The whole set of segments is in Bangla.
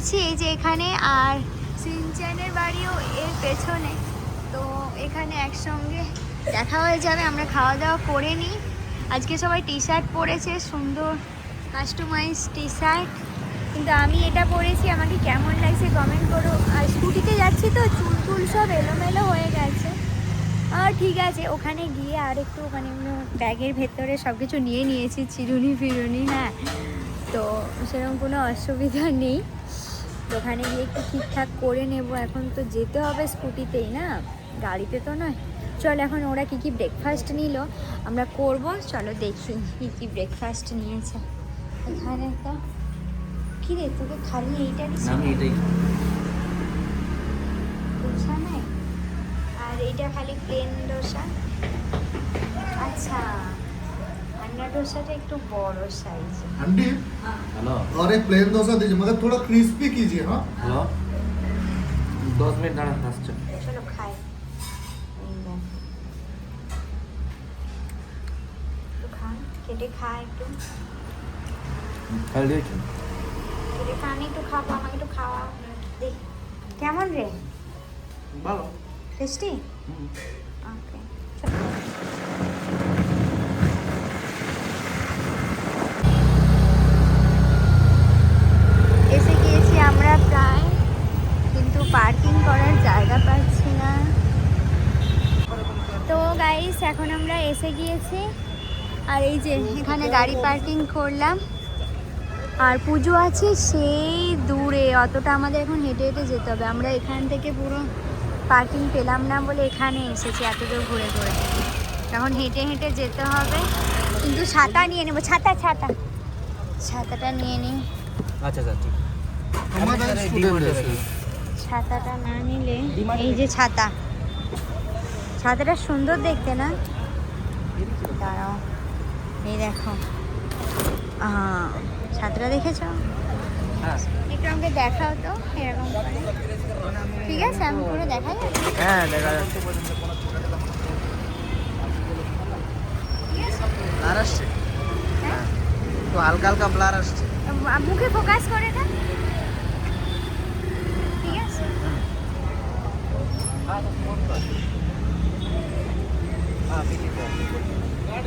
দাঁড়িয়েছি এই যে এখানে আর সিনচ্যানের বাড়িও এর পেছনে। তো এখানে একসঙ্গে দেখা হয়ে যাবে, আমরা খাওয়া দাওয়া করে নিই। আজকে সবাই টি শার্ট পরেছে, সুন্দর কাস্টমাইজ টি শার্ট কিন্তু আমি এটা পরেছি, আমাকে কেমন লাগছে কমেন্ট করো। আর স্কুটিতে যাচ্ছি তো চুল টুল সব এলোমেলো হয়ে গেছে। আর ঠিক আছে, ওখানে গিয়ে আর একটু মানে ব্যাগের ভেতরে সব কিছু নিয়ে নিয়েছি, চিরুনি ফিরুনি হ্যাঁ। তো সেরকম কোনো অসুবিধা নেই। ওখানে গিয়ে একটু ঠিকঠাক করে নেব। এখন তো যেতে হবে স্কুটিতেই না? গাড়িতে তো নয়। চল এখন ওরা কী কী ব্রেকফাস্ট নিল? আমরা করব। চলো দেখি কী কী ব্রেকফাস্ট নিয়েছে। এখানে তো কী রে তোকে খালি এইটা দোসা নেই? আর এইটা খালি প্লেন দোসা? আচ্ছা। আন্না ডোসাটা একটু বড় সাইজ अंडी হ্যালো और एक प्लेन डोसा दीजिए मगर थोड़ा क्रिस्पी कीजिए हाँ হ্যালো দশ মিনিট দাঁড়ান আসছে চলো খাই এই দেখ। একটু খা কেটে খা একটু খাই দিয়েছেন কেটে খা আমি একটু খাবো আমাকে একটু খাওয়া দেখ কেমন রে ভালো টেস্টি হুম। ওকে এখন আমরা এসে গিয়েছি। আর এই যে এখানে গাড়ি পার্কিং করলাম। আর পুজো আছে সেই দূরে অতটা আমাদের এখন হেঁটে হেঁটে যেতে হবে। আমরা এখান থেকে পুরো পার্কিং পেলাম না বলে এখানে এসেছি এত দূর ঘুরে ঘুরে। এখন হেঁটে হেঁটে যেতে হবে। কিন্তু ছাতা নিয়ে নেব ছাতা ছাতা। ছাতাটা নিয়ে নিই। ছাতাটা না নিলে এই যে ছাতা। ছাতাটা সুন্দর দেখতে না? দাঁড়াও এই দেখো। ছাতাটা দেখেছ? হ্যাঁ। একটু আমাকে দেখাও তো এরকম ঠিক আছে আমি পুরো দেখা যাবে হ্যাঁ দেখা যাচ্ছে। ব্লার আসছে? হ্যাঁ? হালকা হালকা ব্লার আসছে। মুখে ফোকাস করে না? ঠিক আছে। এই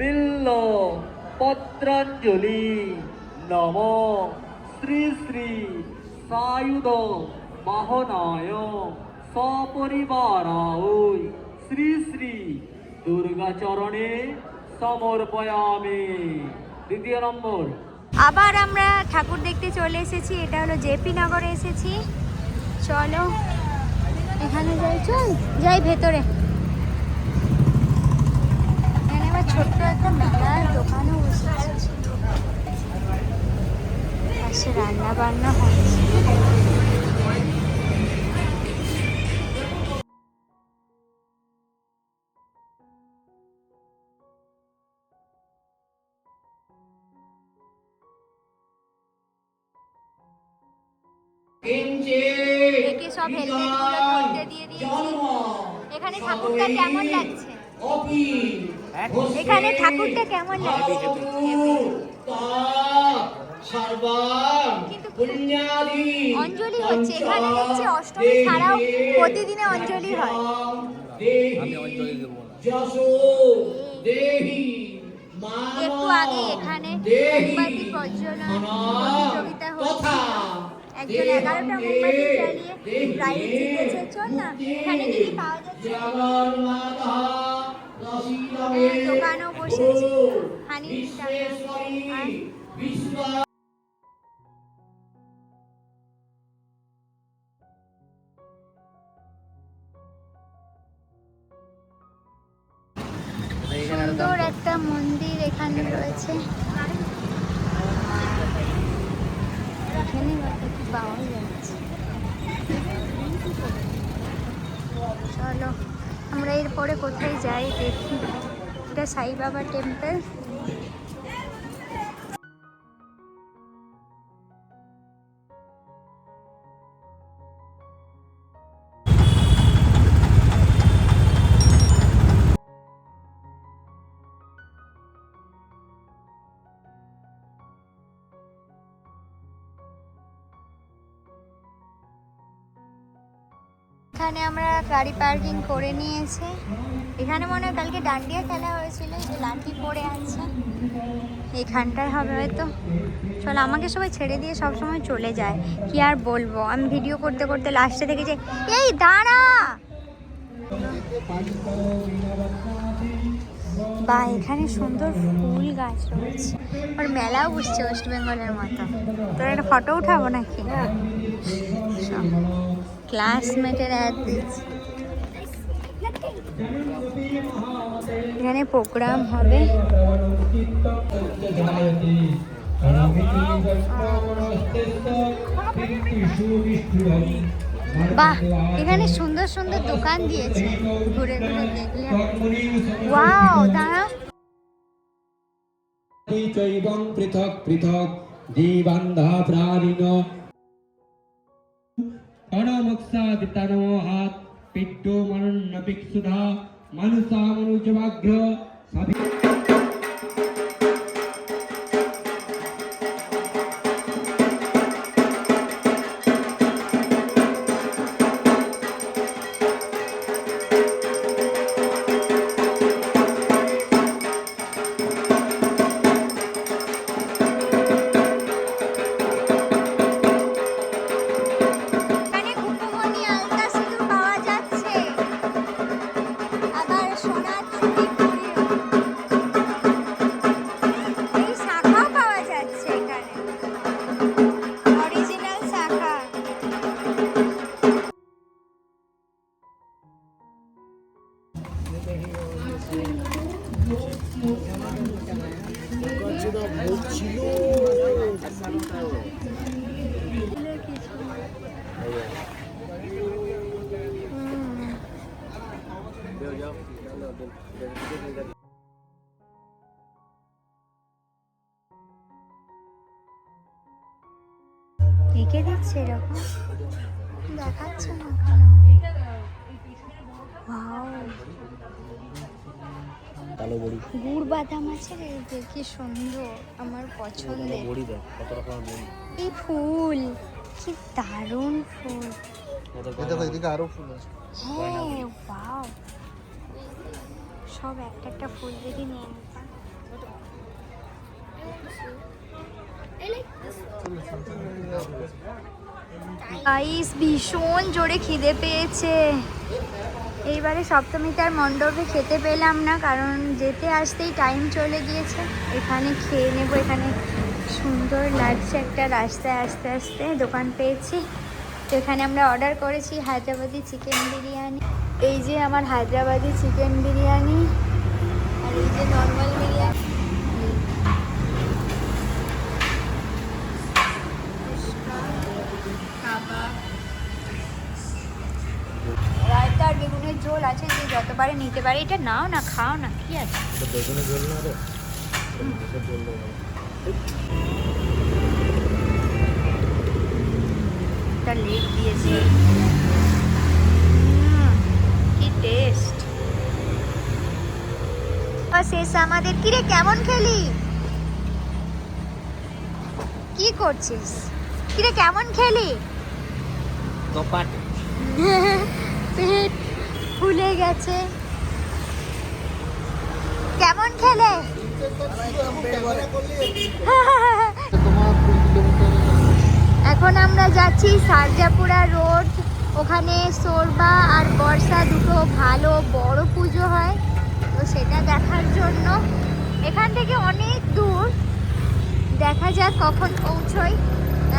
বিল্ল পত্রাঞ্জলি নম শ্রী শ্রী সায়ুধ বাহনায় সপরিবারায় শ্রী শ্রী দুর্গাচরণে সমর্পয়ামি। দ্বিতীয় নম্বর। আবার আমরা ঠাকুর দেখতে চলে এসেছি, এটা হলো জেপি নগরে এসেছি। চলো, এখানে যাই, চল, যাই ভেতরে এখানে আবার ছোট্ট একটা মেলার দোকানও বসেছে। পাশে রান্না বান্না হচ্ছে একে সব ধরতে দিয়ে দিয়েছি। এখানে ঠাকুরটা কেমন লাগছে? এখানে ঠাকুরটা কেমন অঞ্জলি হচ্ছে এখানে দেখছি অষ্টমী ছাড়াও প্রতিদিনে অঞ্জলি হয়। একটু আগে এখানে মোমবাতি প্রজ্বলন প্রতিযোগিতা হচ্ছিল একজন এগারোটা মোমবাতি জ্বালিয়ে প্রাইজ জিতেছে চল না। এখানে কি পাওয়া যাচ্ছে? দোকানও বসেছে। হানি সুন্দর একটা মন্দির এখানে রয়েছে এখানে হয়তো কি পাওয়া যাচ্ছে চলো আমরা এরপরে কোথায় যাই দেখি এটা সাই বাবা এখানে আমরা গাড়ি পার্কিং করে নিয়েছি। এখানে মনে হয় কালকে ডান্ডিয়া খেলা হয়েছিল এই যে লাঠি পড়ে আছে। এখানটায় হবে হয়তো। চলো আমাকে সবাই ছেড়ে দিয়ে সব সময় চলে যায়। কি আর বলব? আমি ভিডিও করতে করতে লাস্টে দেখে যে এই দাঁড়া! বা এখানে সুন্দর ফুল গাছ রয়েছে। আর মেলাও বসছে ওয়েস্ট বেঙ্গলের মতো। তোর একটা ফটো উঠাবো নাকি? ক্লাসমেটের অ্যাড দিচ্ছে এখানে প্রোগ্রাম হবে। বাহ, এখানে সুন্দর সুন্দর দোকান দিয়েছে। ঘুরে ঘুরে দেখলে। ওয়াও দাঁড়া চৈবং পৃথক পৃথক জীবান্ধা প্রাণিন અણમક્ષાદિતનોહાત પિડ્ડો મરણ નપિક સુધા મનુષા મનુજવાગ્ર સભી এঁকে দিচ্ছে এরকম? দেখাচ্ছে না কালো বড়ি গুড় বাদাম আছে রে কি সুন্দর আমার পছন্দের। বড়ি দেয় কত রকমের বড়ি এই ফুল কি দারুণ ফুল। এদিকে আরও ফুল আছে। হ্যাঁ ওয়াও। সব একটা একটা ফুল যদি নিয়ে ভীষণ জোরে খিদে পেয়েছে। এইবারে সপ্তমীতার মণ্ডপে খেতে পেলাম না, কারণ যেতে আসতেই টাইম চলে গিয়েছে। এখানে খেয়ে নেব, এখানে সুন্দর লাগছে একটা রাস্তায় আস্তে আস্তে। দোকান পেয়েছি। তো এখানে আমরা অর্ডার করেছি হায়দ্রাবাদি চিকেন বিরিয়ানি। এই যে আমার হায়দ্রাবাদি চিকেন বিরিয়ানি আর এই যে নর্মাল বিরিয়ানি। রায়তা আর বেগুনের ঝোল আছে যে যতবারে নিতে পারে এটা নাও না খাও না কি আছে? বেগুনের ঝোল না রে? ঝোল একটা লেগ দিয়েছে। শেষ আমাদের। কিরে কেমন খেলি? কি করছিস? কিরে কেমন খেলি? পেট ফুলে গেছে। কেমন খেলে? এখন আমরা যাচ্ছি সারজাপুরা রোড। ওখানে সোরবা আর বর্ষা দুটো ভালো বড় পুজো হয়। তো সেটা দেখার জন্য এখান থেকে অনেক দূর দেখা যাক কখন পৌঁছই।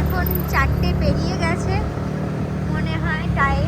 এখন চারটে পেরিয়ে গেছে। মনে হয় টাইম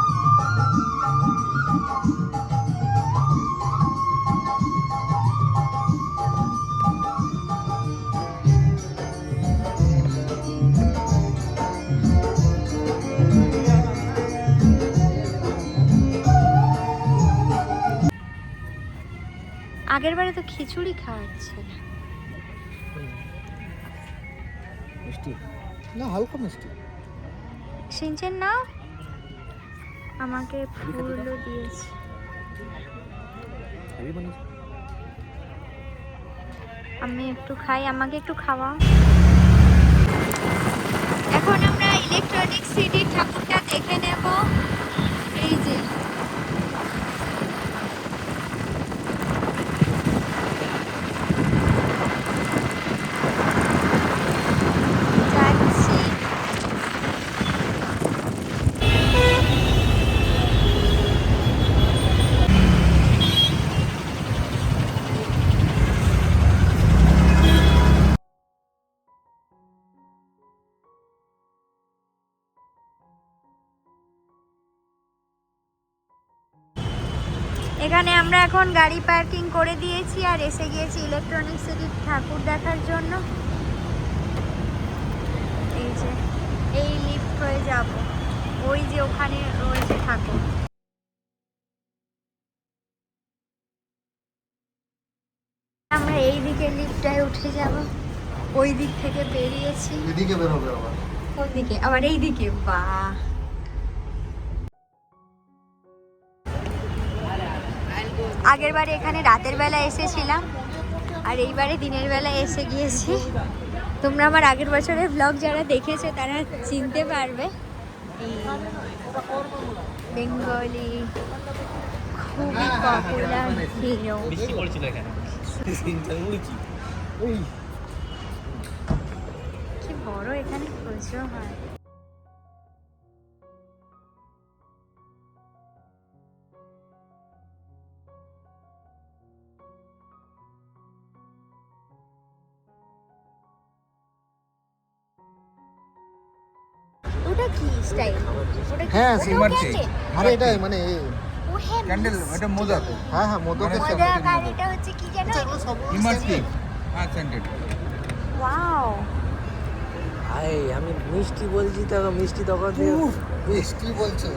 আগের বারে তো খিচুড়ি খাওয়াচ্ছে। মিষ্টি? না হালকা মিষ্টি। সিনচেন না আমাকে ফুলও দিয়েছে। আমি একটু খাই আমাকে একটু খাওয়া এখন আমরা ইলেকট্রনিক সিটির ঠাকুরটা দেখে নেব। এই যে। এখানে গাড়ি পার্কিং করে দিয়েছি আর এসে গিয়েছি ইলেকট্রনিক সিটির ঠাকুর দেখার জন্য। এই যে এই লিফট হয়ে যাব। ওই যে ওখানে রয়েছে ঠাকুর। আমরা এই দিকে লিফটটায় উঠে যাব। ওই দিক থেকে বেরিয়েছি। এদিকে বেরোবে আবার। কোন দিকে আবার এই দিকে বাহ। আগের বারে এখানে রাতের বেলা এসেছিলাম আর এইবারে দিনের বেলা এসে গিয়েছি। তোমরা আমার আগের বছরের ব্লগ যারা দেখেছ তারা চিনতে পারবে। বেঙ্গলি খুবই পপুলার হিরো কি বড় এখানে পুজো হয়। হ্যাঁ, সিলভার candle? মানে এটা মানে হ্যাঁ ক্যান্ডেল। এটা মোদক হ্যাঁ হ্যাঁ মোদকের মানে সাথে এটা হচ্ছে কি জানো সব ইমার্সি হ্যাঁ স্যান্ডেড ওয়াও। আরে আমি মিষ্টি বলছি তো মিষ্টি তখন দিয়ে মিষ্টি বলছে।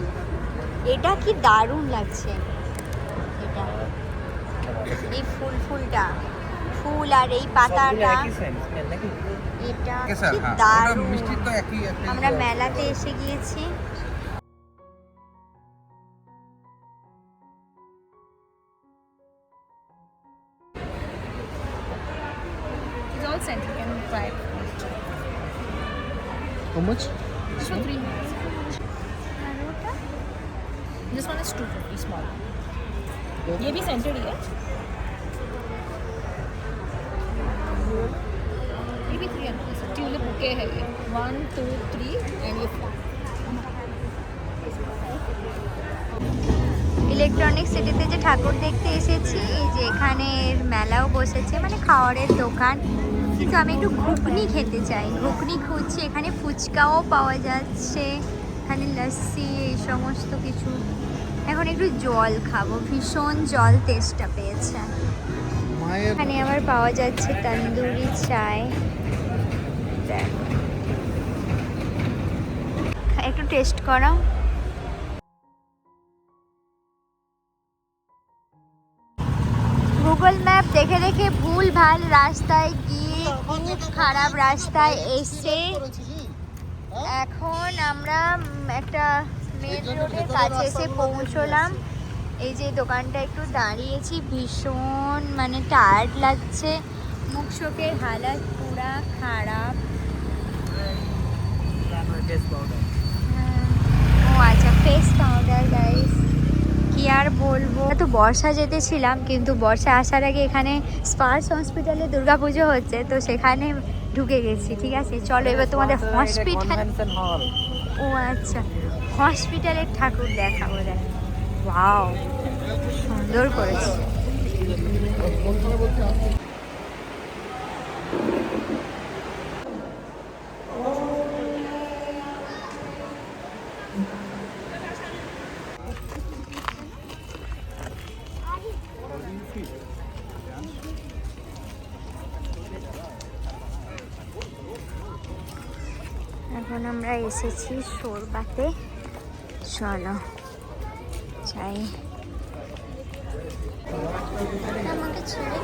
এটা কি দারুণ লাগছে। এটা। এই ফুল ফুলটা। ফুল আর এই পাতাটা। এটা কি হ্যাঁ দারুণ। মিষ্টির তো একই আমরা মেলাতে এসে গিয়েছি। খাওয়ারের দোকান। কিন্তু আমি একটু ঘুগনি খেতে চাই। ঘুগনি খুঁজছি এখানে ফুচকাও পাওয়া যাচ্ছে। এখানে লস্যি এই সমস্ত কিছু। এখন একটু জল খাব। ভীষণ জল তেষ্টা পেয়েছে। এখানে আবার পাওয়া যাচ্ছে তন্দুরি চায় একটু টেস্ট করো দেখে ভুল ভালো রাস্তায় গিয়ে খুব খারাপ রাস্তায় এসে এখন আমরা একটা মেন রোডের কাছে এসে পৌঁছলাম। এই যে দোকানটা একটু দাঁড়িয়েছি ভীষণ মানে টায়ার্ড লাগছে। মুখ চোখের হালাত পুরা খারাপ। হ্যাঁ। ও আচ্ছা ফেস পাউডার গাইস আর বলব? তো বর্ষা যেতেছিলাম, কিন্তু বর্ষা আসার আগে এখানে স্পার্স হসপিটালে দুর্গাপুজো হচ্ছে, তো সেখানে ঢুকে গেছি, ঠিক আছে? চলো এবার তোমাদের হসপিটাল ও আচ্ছা হসপিটালের ঠাকুর দেখাবো, দেখ। ওয়াও সুন্দর করেছে। এখন আমরা এসেছি সরবাতে চলো চাই আমাকে ছেড়ে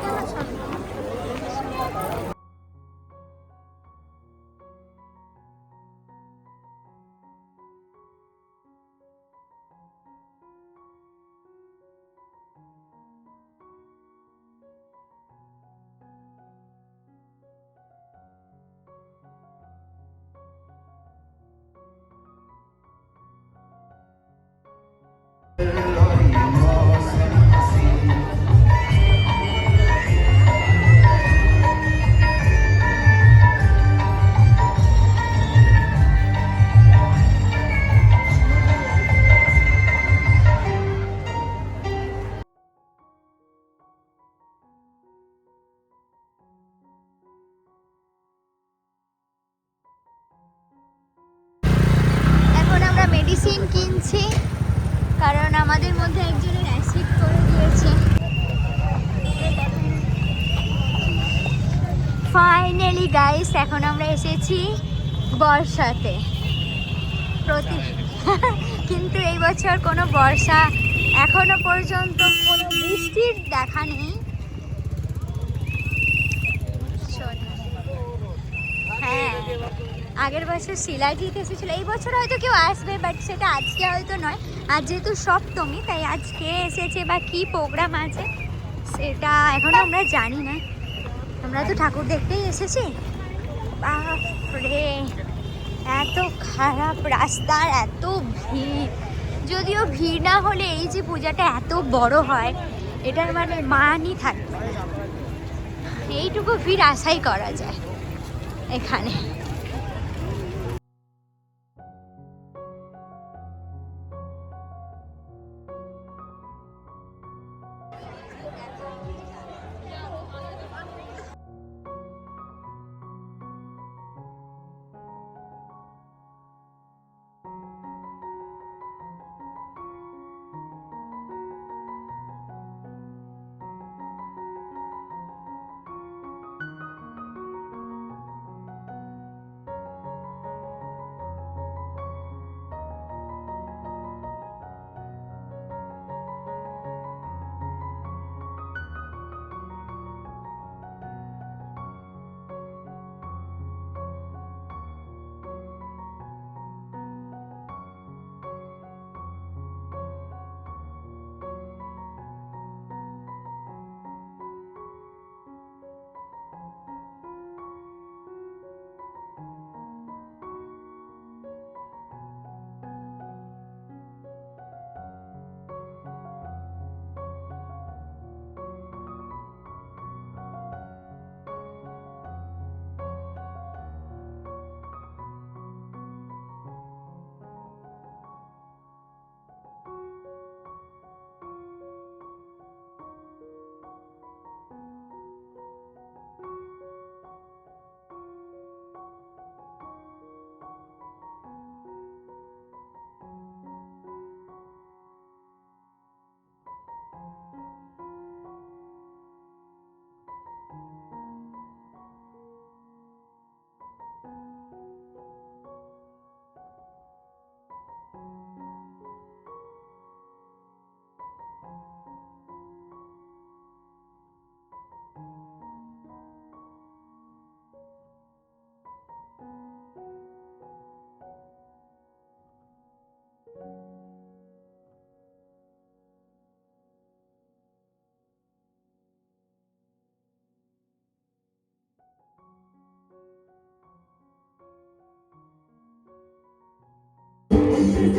এসেছি বর্ষাতে। প্রতি কিন্তু এই বছর কোনো বর্ষা এখনও পর্যন্ত কোনো বৃষ্টির দেখা নেই। হ্যাঁ আগের বছর শিলাজিৎ এসেছিল। এই বছর হয়তো কেউ আসবে বাট সেটা আজকে হয়তো নয়। আজ যেহেতু সপ্তমী, তাই আজকে এসেছে বা কি প্রোগ্রাম আছে, সেটা এখনও আমরা জানি না। আমরা তো ঠাকুর দেখতেই এসেছি। বাপরে এত খারাপ রাস্তার এত ভিড়। যদিও ভিড় না হলে এই যে পূজাটা এত বড় হয়, এটার মানে মানই থাকবে এইটুকু ভিড় আশাই করা যায় এখানে।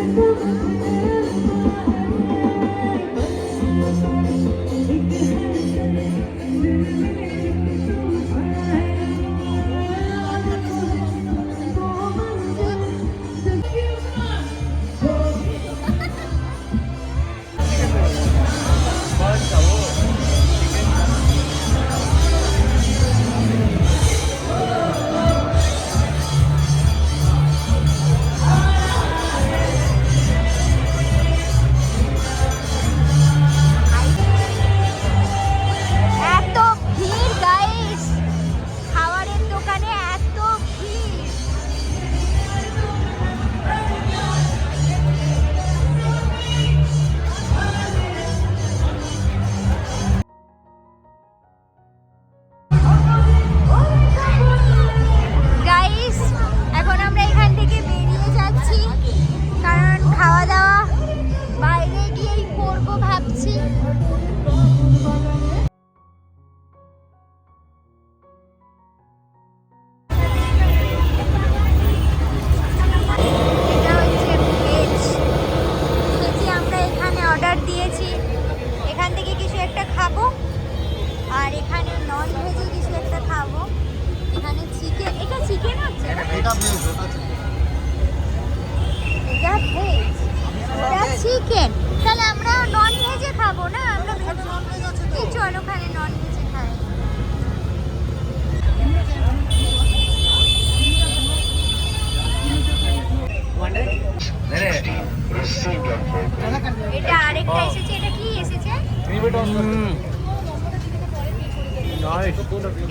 Thank you.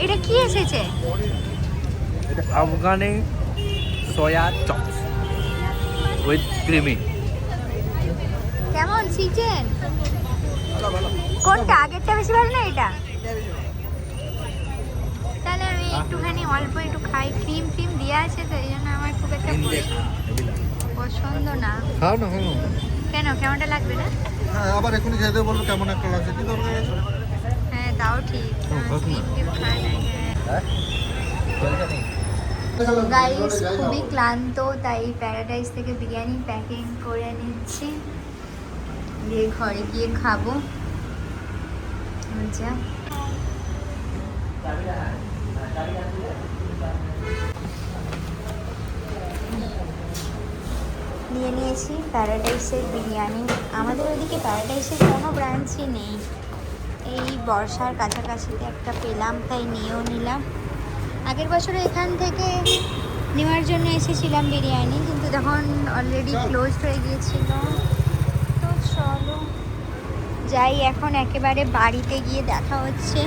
এটা কি এসেছে? এটা Afghani soya chops with creamy কেমন চিকেন? কোনটা আগেরটা বেশি ভালো না এটা? তাহলে আমি একটুখানি অল্প একটু খাই। ক্রিম ক্রিম দেওয়া আছে তো এই জন্য আমার খুব একটা পছন্দ- পছন্দ না। খাও না কেন কেমনটা লাগবে না? হ্যাঁ আবার এখনই খেতে বলব কেমন একটা লাগছে। কি দরকার আছে? হ্যাঁ তাও ঠিক। না? হ্যাঁ। গাইস খুবই ক্লান্ত তাই প্যারাডাইস থেকে বিরিয়ানি প্যাকিং করে নিচ্ছি। দিয়ে ঘরে গিয়ে খাব। আচ্ছা নিয়ে নিয়েছি প্যারাডাইসের বিরিয়ানি। আমাদের ওইদিকে প্যারাডাইসের কোনো ব্রাঞ্চই নেই। এই বর্ষার কাছাকাছি একটা পেলাম, তাই নিয়েও নিলাম। আগের বছর এখান থেকে নেওয়ার জন্য এসেছিলাম বিরিয়ানি, কিন্তু তখন অলরেডি ক্লোজড হয়ে গিয়েছিল, তো চলো যাই, এখন একেবারে বাড়িতে গিয়ে দেখা হচ্ছে।